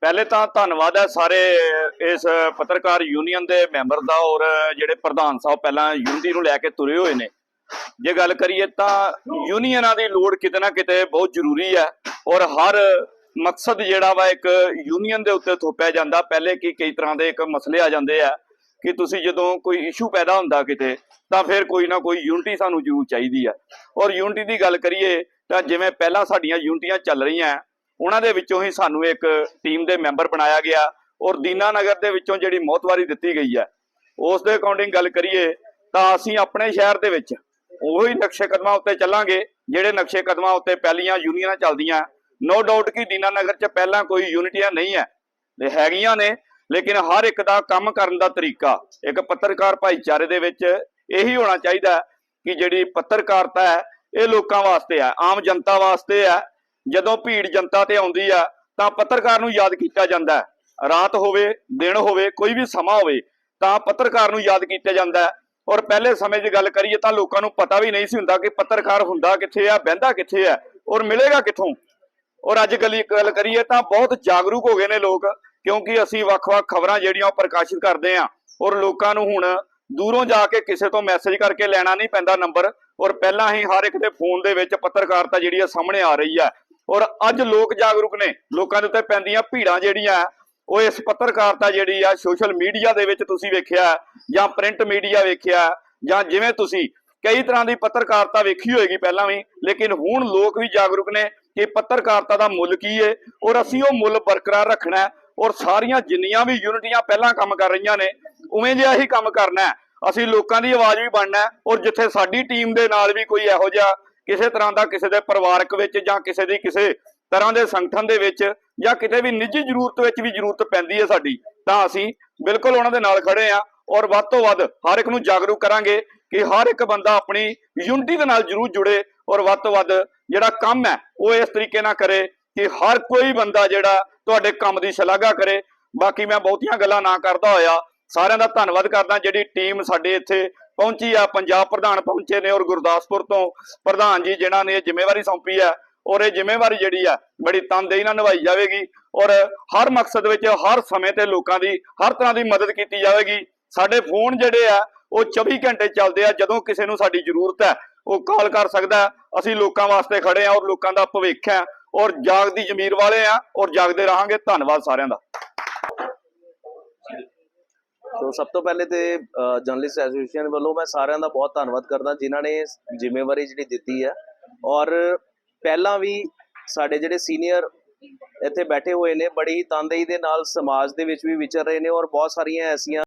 ਪਹਿਲੇ ਤਾਂ ਧੰਨਵਾਦ ਹੈ ਸਾਰੇ ਇਸ ਪੱਤਰਕਾਰ ਯੂਨੀਅਨ ਦੇ ਮੈਂਬਰ ਦਾ ਔਰ ਜਿਹੜੇ ਪ੍ਰਧਾਨ ਸਾਹਿਬ ਪਹਿਲਾਂ ਯੂਨਿਟੀ ਨੂੰ ਲੈ ਕੇ ਤੁਰੇ ਹੋਏ ਨੇ। ਜੇ ਗੱਲ ਕਰੀਏ ਤਾਂ ਯੂਨੀਅਨਾਂ ਦੀ ਲੋੜ ਕਿਤੇ ਨਾ ਕਿਤੇ ਬਹੁਤ ਜ਼ਰੂਰੀ ਹੈ ਔਰ ਹਰ ਮਕਸਦ ਜਿਹੜਾ ਵਾ ਇੱਕ ਯੂਨੀਅਨ ਦੇ ਉੱਤੇ ਥੋਪਿਆ ਜਾਂਦਾ। ਪਹਿਲੇ ਕੀ ਕਈ ਤਰ੍ਹਾਂ ਦੇ ਇੱਕ ਮਸਲੇ ਆ ਜਾਂਦੇ ਆ। ਕਿ ਤੁਸੀਂ ਜਦੋਂ ਕੋਈ ਇਸ਼ੂ ਪੈਦਾ ਹੁੰਦਾ ਕਿਤੇ, ਤਾਂ ਫਿਰ ਕੋਈ ਨਾ ਕੋਈ ਯੂਨਿਟੀ ਸਾਨੂੰ ਜ਼ਰੂਰ ਚਾਹੀਦੀ ਆ। ਔਰ ਯੂਨਿਟੀ ਦੀ ਗੱਲ ਕਰੀਏ, ਤਾਂ ਜਿਵੇਂ ਪਹਿਲਾਂ ਸਾਡੀਆਂ ਯੂਨਿਟੀਆਂ ਚੱਲ ਰਹੀਆਂ, ਉਹਨਾਂ ਦੇ ਵਿੱਚੋਂ ਹੀ ਸਾਨੂੰ ਇੱਕ ਟੀਮ ਦੇ ਮੈਂਬਰ ਬਣਾਇਆ ਗਿਆ, ਔਰ ਦੀਨਾਨਗਰ ਦੇ ਵਿੱਚੋਂ ਜਿਹੜੀ ਮੌਤਵਾਰੀ ਦਿੱਤੀ ਗਈ ਹੈ ਉਸ ਦੇ ਅਕੋਰਡਿੰਗ ਗੱਲ ਕਰੀਏ, ਤਾਂ ਅਸੀਂ ਆਪਣੇ ਸ਼ਹਿਰ ਦੇ ਵਿੱਚ ਉਹੀ ਨਕਸ਼ੇ ਕਦਮਾਂ ਉੱਤੇ ਚੱਲਾਂਗੇ, ਜਿਹੜੇ ਨਕਸ਼ੇ ਕਦਮਾਂ ਉੱਤੇ ਪਹਿਲੀਆਂ ਯੂਨੀਅਨਾਂ ਚੱਲਦੀਆਂ। ਨੋ ਡਾਊਟ ਕਿ ਦੀਨਾਨਗਰ 'ਚ ਪਹਿਲਾਂ ਕੋਈ ਯੂਨਿਟੀਆਂ ਨਹੀਂ ਹੈ ਹੈਗੀਆਂ ਨੇ ਲੇਕਿਨ ਹਰ ਇੱਕ ਦਾ ਕੰਮ ਕਰਨ ਦਾ ਤਰੀਕਾ, ਇੱਕ ਪੱਤਰਕਾਰ ਭਾਈਚਾਰੇ ਦੇ ਵਿੱਚ ਇਹੀ ਹੋਣਾ ਚਾਹੀਦਾ ਕਿ ਜਿਹੜੀ ਪੱਤਰਕਾਰਤਾ ਹੈ, ਇਹ ਲੋਕਾਂ ਵਾਸਤੇ ਹੈ, ਆਮ ਜਨਤਾ ਵਾਸਤੇ ਹੈ। ਜਦੋਂ ਭੀੜ ਜਨਤਾ ਤੇ ਆਉਂਦੀ ਆ ਤਾਂ ਪੱਤਰਕਾਰ ਨੂੰ ਯਾਦ ਕੀਤਾ ਜਾਂਦਾ ਹੈ। ਰਾਤ ਹੋਵੇ, ਦਿਨ ਹੋਵੇ, ਕੋਈ ਵੀ ਸਮਾਂ ਹੋਵੇ, ਤਾਂ ਪੱਤਰਕਾਰ ਨੂੰ ਯਾਦ ਕੀਤਾ ਜਾਂਦਾ ਹੈ। ਔਰ ਪਹਿਲੇ ਸਮੇਂ ਦੀ ਗੱਲ ਕਰੀਏ ਤਾਂ ਲੋਕਾਂ ਨੂੰ ਪਤਾ ਵੀ ਨਹੀਂ ਸੀ ਹੁੰਦਾ ਕਿ ਪੱਤਰਕਾਰ ਹੁੰਦਾ ਕਿੱਥੇ ਆ ਬਹਿੰਦਾ ਕਿੱਥੇ ਆ ਔਰ ਮਿਲੇਗਾ ਕਿੱਥੋਂ। ਔਰ ਅੱਜ ਕੱਲ੍ਹ ਗੱਲ ਕਰੀਏ ਤਾਂ ਬਹੁਤ ਜਾਗਰੂਕ ਹੋ ਗਏ ਨੇ ਲੋਕ। ਕਿਉਂਕਿ ਅਸੀਂ ਵੱਖ-ਵੱਖ ਖਬਰਾਂ ਜਿਹੜੀਆਂ ਉਹ ਪ੍ਰਕਾਸ਼ਿਤ ਕਰਦੇ ਆਂ ਔਰ ਲੋਕਾਂ ਨੂੰ ਹੁਣ ਦੂਰੋਂ ਜਾ ਕੇ ਕਿਸੇ ਤੋਂ ਮੈਸੇਜ ਕਰਕੇ ਲੈਣਾ ਨਹੀਂ ਪੈਂਦਾ ਨੰਬਰ ਔਰ ਪਹਿਲਾਂ ਹੀ ਹਰ ਇੱਕ ਦੇ ਫੋਨ ਦੇ ਵਿੱਚ ਪੱਤਰਕਾਰਤਾ ਜਿਹੜੀ ਆ ਸਾਹਮਣੇ ਆ ਰਹੀ ਆ। ਔਰ ਅੱਜ ਲੋਕ ਜਾਗਰੂਕ ਨੇ, ਲੋਕਾਂ ਦੇ ਉੱਤੇ ਪੈਂਦੀਆਂ ਭੀੜਾਂ ਜਿਹੜੀਆਂ ਉਹ ਇਸ ਪੱਤਰਕਾਰਤਾ ਜਿਹੜੀ ਆ ਸੋਸ਼ਲ ਮੀਡੀਆ ਦੇ ਵਿੱਚ ਤੁਸੀਂ ਵੇਖਿਆ, ਜਾਂ ਪ੍ਰਿੰਟ ਮੀਡੀਆ ਵੇਖਿਆ, ਜਾਂ ਜਿਵੇਂ ਤੁਸੀਂ, ਕਈ ਤਰ੍ਹਾਂ ਦੀ ਪੱਤਰਕਾਰਤਾ ਵੇਖੀ ਹੋਏਗੀ ਪਹਿਲਾਂ ਵੀ, ਲੇਕਿਨ ਹੁਣ ਲੋਕ ਵੀ ਜਾਗਰੂਕ ਨੇ ਕਿ ਪੱਤਰਕਾਰਤਾ ਦਾ ਮੁੱਲ ਕੀ ਹੈ ਔਰ ਅਸੀਂ ਉਹ ਮੁੱਲ ਬਰਕਰਾਰ ਰੱਖਣਾ ਔਰ ਸਾਰੀਆਂ ਜਿੰਨੀਆਂ ਵੀ ਯੂਨਿਟੀਆਂ ਪਹਿਲਾਂ ਕੰਮ ਕਰ ਰਹੀਆਂ ਨੇ, ਉਵੇਂ ਜਿਹਾ ਹੀ ਕੰਮ ਕਰਨਾ ਅਸੀਂ ਲੋਕਾਂ ਦੀ ਆਵਾਜ਼ ਵੀ ਬਣਨਾ ਔਰ ਜਿੱਥੇ ਸਾਡੀ ਟੀਮ ਦੇ ਨਾਲ ਵੀ ਕੋਈ ਇਹੋ ਜਿਹਾ ਕਿਸੇ ਤਰ੍ਹਾਂ ਦਾ ਕਿਸੇ ਦੇ ਪਰਿਵਾਰਕ ਵਿੱਚ ਜਾਂ ਕਿਸੇ ਦੀ ਕਿਸੇ ਤਰ੍ਹਾਂ ਦੇ ਸੰਗਠਨ ਦੇ ਵਿੱਚ ਜਾਂ ਕਿਤੇ ਵੀ ਨਿੱਜੀ ਜ਼ਰੂਰਤ ਵਿੱਚ ਵੀ ਜ਼ਰੂਰਤ ਪੈਂਦੀ ਹੈ ਸਾਡੀ, ਤਾਂ ਅਸੀਂ ਬਿਲਕੁਲ ਉਹਨਾਂ ਦੇ ਨਾਲ ਖੜੇ ਆ ਔਰ ਵੱਧ ਤੋਂ ਵੱਧ ਹਰ ਇੱਕ ਨੂੰ ਜਾਗਰੂਕ ਕਰਾਂਗੇ ਕਿ ਹਰ ਇੱਕ ਬੰਦਾ ਆਪਣੀ ਯੂਨਿਟੀ ਦੇ ਨਾਲ ਜ਼ਰੂਰ ਜੁੜੇ ਔਰ ਵੱਧ ਤੋਂ ਵੱਧ ਜਿਹੜਾ ਕੰਮ ਹੈ ਉਹ ਇਸ ਤਰੀਕੇ ਨਾਲ ਕਰੇ ਕਿ ਹਰ ਕੋਈ ਬੰਦਾ ਜਿਹੜਾ ਤੁਹਾਡੇ ਕੰਮ ਦੀ ਸ਼ਲਾਘਾ ਕਰੇ। ਬਾਕੀ ਮੈਂ ਬਹੁਤੀਆਂ ਗੱਲਾਂ ਨਾ ਕਰਦਾ ਹੋਇਆ। ਸਾਰਿਆਂ ਦਾ ਧੰਨਵਾਦ ਕਰਦਾ ਜਿਹੜੀ ਟੀਮ ਸਾਡੇ ਇੱਥੇ ਪਹੁੰਚੀ ਆ। ਪੰਜਾਬ ਪ੍ਰਧਾਨ ਪਹੁੰਚੇ ਨੇ ਔਰ ਗੁਰਦਾਸਪੁਰ ਤੋਂ ਪ੍ਰਧਾਨ ਜੀ ਜਿਨ੍ਹਾਂ ਨੇ ਇਹ ਜ਼ਿੰਮੇਵਾਰੀ ਸੌਂਪੀ ਆ, ਔਰ ਇਹ ਜ਼ਿੰਮੇਵਾਰੀ ਜਿਹੜੀ ਆ, ਬੜੀ ਤਨਦੇਹੀ ਨਾਲ ਨਿਭਾਈ ਜਾਵੇਗੀ। ਔਰ ਹਰ ਮਕਸਦ ਵਿੱਚ, ਹਰ ਸਮੇਂ ਤੇ ਲੋਕਾਂ ਦੀ, ਹਰ ਤਰ੍ਹਾਂ ਦੀ ਮਦਦ ਕੀਤੀ ਜਾਵੇਗੀ। ਸਾਡੇ ਫੋਨ ਜਿਹੜੇ ਆ, ਉਹ 24 ਘੰਟੇ ਚੱਲਦੇ ਆ। ਜਦੋਂ ਕਿਸੇ ਨੂੰ ਸਾਡੀ ਜ਼ਰੂਰਤ ਹੈ, ਉਹ ਕਾਲ ਕਰ ਸਕਦਾ ਅਸੀਂ ਲੋਕਾਂ ਵਾਸਤੇ ਖੜੇ ਆ ਔਰ ਲੋਕਾਂ ਦਾ ਭਵਿੱਖ ਹੈ। ਔਰ ਜਾਗਦੀ ਜ਼ਮੀਰ ਵਾਲੇ ਆ, ਔਰ ਜਾਗਦੇ ਰਹਾਂਗੇ। ਧੰਨਵਾਦ ਸਾਰਿਆਂ ਦਾ। ਸੋ ਸਭ ਤੋਂ ਪਹਿਲੇ ਤੇ ਜਰਨਲਿਸਟ ਐਸੋਸੀਏਸ਼ਨ ਵੱਲੋਂ ਮੈਂ ਸਾਰਿਆਂ ਦਾ ਬਹੁਤ ਧੰਨਵਾਦ ਕਰਦਾ, ਜਿਨ੍ਹਾਂ ਨੇ ਜ਼ਿੰਮੇਵਾਰੀ ਜਿਹੜੀ ਦਿੱਤੀ ਹੈ। ਔਰ ਪਹਿਲਾਂ ਵੀ ਸਾਡੇ ਜਿਹੜੇ ਸੀਨੀਅਰ ਇੱਥੇ ਬੈਠੇ ਹੋਏ ਨੇ, ਬੜੀ ਹੀ ਤਨਦੇਹੀ ਦੇ ਨਾਲ ਸਮਾਜ ਦੇ ਵਿੱਚ ਵੀ ਵਿਚਰ ਰਹੇ ਨੇ, ਔਰ ਬਹੁਤ ਸਾਰੀਆਂ ਐਸੀਆਂ